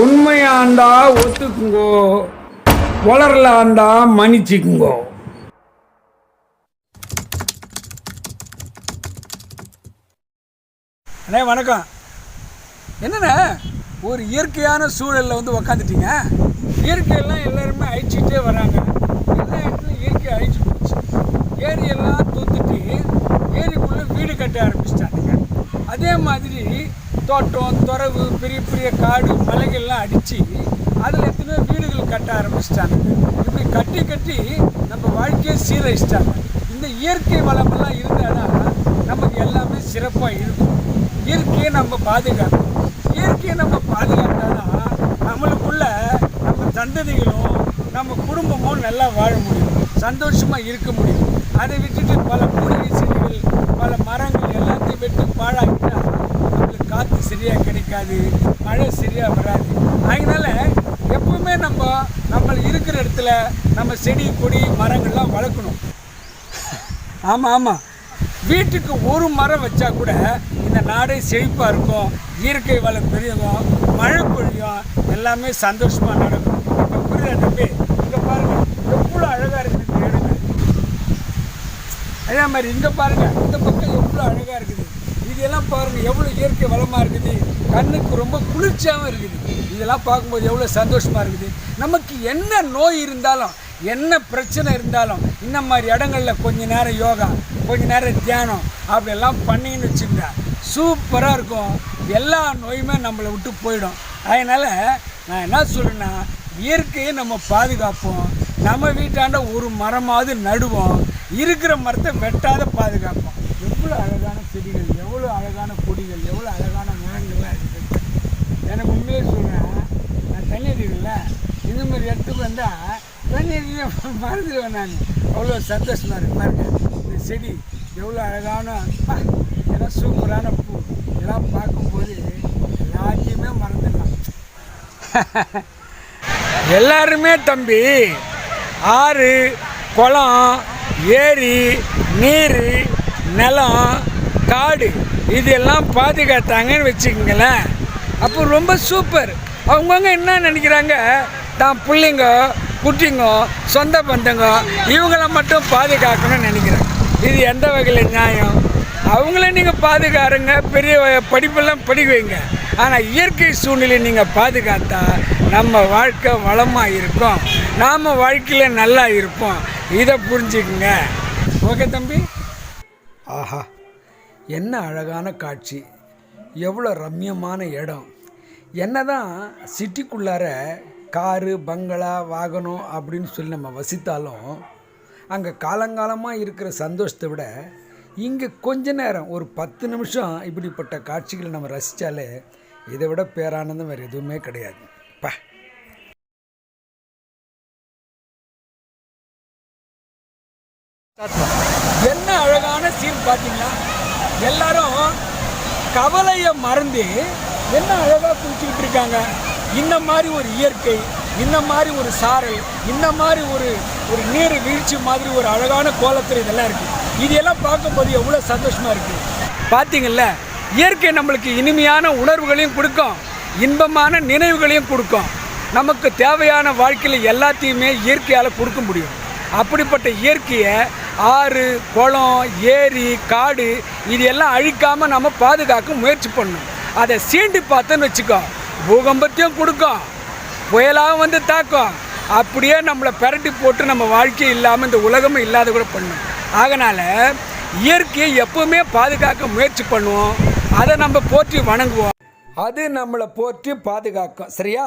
உண்மையாண்டா ஒத்துக்குங்கோ. வளரலாண்டா மன்னிச்சுக்குங்கோ. அண்ணே வணக்கம். என்னண்ணே ஒரு இயற்கையான சூழலில் வந்து உக்காந்துட்டீங்க? இயற்கையெல்லாம் எல்லாருமே அழிச்சிட்டே வராங்க எல்லா இடத்துலையும் இயற்கை அழிச்சு போச்சு ஏரியெல்லாம் தூத்துட்டு ஏரிக்குள்ளே வீடு கட்ட ஆரம்பிச்சிட்டானுங்க அதே மாதிரி தோட்டம் துறவு பெரிய பெரிய காடு மலைகள்லாம் அடித்து அதில் எத்தனையோ வீடுகள் கட்ட ஆரம்பிச்சிட்டாங்க. இப்படி கட்டி கட்டி நம்ம வாழ்க்கையை சீரழிச்சிட்டாங்க. இந்த இயற்கை வளமெல்லாம் இருந்தால் நமக்கு எல்லாமே சிறப்பாக இருக்கும். இயற்கையை நம்ம பாதுகாக்கணும். இயற்கையை நம்ம பாதுகாத்தாதான் நம்மளுக்குள்ள நம்ம சந்ததிகளும் நம்ம குடும்பமும் நல்லா வாழ முடியும். சந்தோஷமாக இருக்க முடியும். அதை விட்டுட்டு பல மூலிகை செடிகள் பல மரங்கள் எல்லாத்தையும் வெட்டி பாழாக்கிட்டா நம்மளுக்கு காற்று சரியாக மழை சரியாக வராது. அதனால எப்பவுமே நம்ம நம்ம இருக்கிற இடத்துல நம்ம செடி கொடி மரங்கள்லாம் வளர்க்கணும். ஆமாம் ஆமாம் வீட்டுக்கு ஒரு மரம் வச்சா கூட இந்த நாடே செழிப்பாக இருக்கும். இயற்கை வளம் பெரியதும் மழை பொழியும். எல்லாமே சந்தோஷமாக நடக்கும். இப்போ புரியுதா தம்பி? இங்கே பாருங்கள் எவ்வளோ அழகாக இருக்குது இந்த இடங்கள் அதே மாதிரி இங்கே பாருங்க. இந்த பக்கம் எவ்வளோ அழகாக இருக்குது. இதெல்லாம் பாருங்க. எவ்வளோ இயற்கை வளமாக இருக்குது. கண்ணுக்கு ரொம்ப குளிர்ச்சியாகவும் இருக்குது. இதெல்லாம் பார்க்கும்போது எவ்வளோ சந்தோஷமாக இருக்குது. நமக்கு என்ன நோய் இருந்தாலும் என்ன பிரச்சனை இருந்தாலும் இந்த மாதிரி இடங்கள்ல கொஞ்ச நேரம் யோகா கொஞ்ச நேரம் தியானம் அப்படியெல்லாம் பண்ணின்னு வச்சுங்க சூப்பராக இருக்கும். எல்லா நோயுமே நம்மளை விட்டு போயிடும். அதனால் நான் என்ன சொல்கிறேன்னா இயற்கையை நம்ம பாதுகாப்போம். நம்ம வீட்டாண்ட ஒரு மரமாவது நடுவோம். இருக்கிற மரத்தை வெட்டாத பாதுகாப்போம். எவ்வளோ அழகான செடிகள் எவ்வளோ அழகான கொடிகள் எவ்வளோ அழகான மரங்கள்லாம் இருக்குது எனக்கு உண்மையே சொல்கிறேன் நான் தண்ணி அடிக்கல இந்த மாதிரி இடத்துக்கு வந்தால் தண்ணி மறந்துடுவேன் நான். அவ்வளோ சந்தோஷமாக இருக்கு. பாருங்க இந்த செடி எவ்வளோ அழகான எல்லாம் சூப்பரான பூ. இதெல்லாம் பார்க்கும்போது எல்லாத்தையுமே மறந்துடலாம். எல்லாருமே தம்பி ஆறு குளம் ஏரி நீர் நிலம் காடு இதெல்லாம் பாதுகாத்தாங்கன்னு வச்சுக்கோங்களேன். அப்போ ரொம்ப சூப்பர். அவங்கவுங்க என்ன நினைக்கிறாங்க? தான் பிள்ளைங்க குட்டிங்க சொந்த பந்தங்க இவங்கள மட்டும் பாதுகாக்கணும்னு நினைக்கிறேன். இது எந்த வகையில் நியாயம்? அவங்கள நீங்கள் பாதுகாருங்க பெரிய படிப்பெல்லாம் படிக்க வைங்க. ஆனால் இயற்கை சூழ்நிலை நீங்கள் பாதுகாத்தா நம்ம வாழ்க்கை வளமாக இருக்கும். நாம் வாழ்க்கையில் நல்லா இருப்போம். இதை புரிஞ்சுக்குங்க. ஓகே தம்பி? ஆஹா என்ன அழகான காட்சி. எவ்வளோ ரம்யமான இடம். என்ன தான் சிட்டிக்குள்ளார காரு பங்களா வாகனம் அப்படின்னு சொல்லி நம்ம வசித்தாலும் அங்கே காலங்காலமாக இருக்கிற சந்தோஷத்தை விட இங்கே கொஞ்ச நேரம் ஒரு பத்து நிமிஷம் இப்படிப்பட்ட காட்சிகளை நம்ம ரசித்தாலே இதை விட பேரானந்தம் வேறு எதுவுமே கிடையாது. பா. என்ன அழகான சீன் பார்த்தீங்களா? எல்லாரும் கவலையை மறந்து என்ன அழகாக குளிச்சுக்கிட்டு இருக்காங்க? இந்த மாதிரி ஒரு இயற்கை இந்த மாதிரி ஒரு சாரல் இந்த மாதிரி ஒரு ஒரு நீர் வீழ்ச்சி மாதிரி ஒரு அழகான கோலத்தில் இதெல்லாம் இருக்குது இதெல்லாம் பார்க்கும்போது எவ்வளோ சந்தோஷமாக இருக்குது பார்த்தீங்கல்ல இயற்கை நம்மளுக்கு இனிமையான உணர்வுகளையும் கொடுக்கும் இன்பமான நினைவுகளையும் கொடுக்கும். நமக்கு தேவையான வாழ்க்கையில் எல்லாத்தையுமே இயற்கையால் கொடுக்க முடியும். அப்படிப்பட்ட இயற்கையை ஆறு குளம் ஏரி காடு இது எல்லாம் அழிக்காமல் நம்ம பாதுகாக்க முயற்சி பண்ணணும். அதை சீண்டி பார்த்தோன்னு வச்சுக்கோ பூகம்பத்தையும் கொடுக்கும். புயலாகவும் வந்து தாக்கும். அப்படியே நம்மளை பெரட்டி போட்டு நம்ம வாழ்க்கை இல்லாமல் இந்த உலகமும் இல்லாத கூட பண்ணும். அதனால் இயற்கையை எப்பவுமே பாதுகாக்க முயற்சி பண்ணுவோம். அதை நம்ம போற்றி வணங்குவோம். அது நம்மளை போற்றி பாதுகாக்கும். சரியா?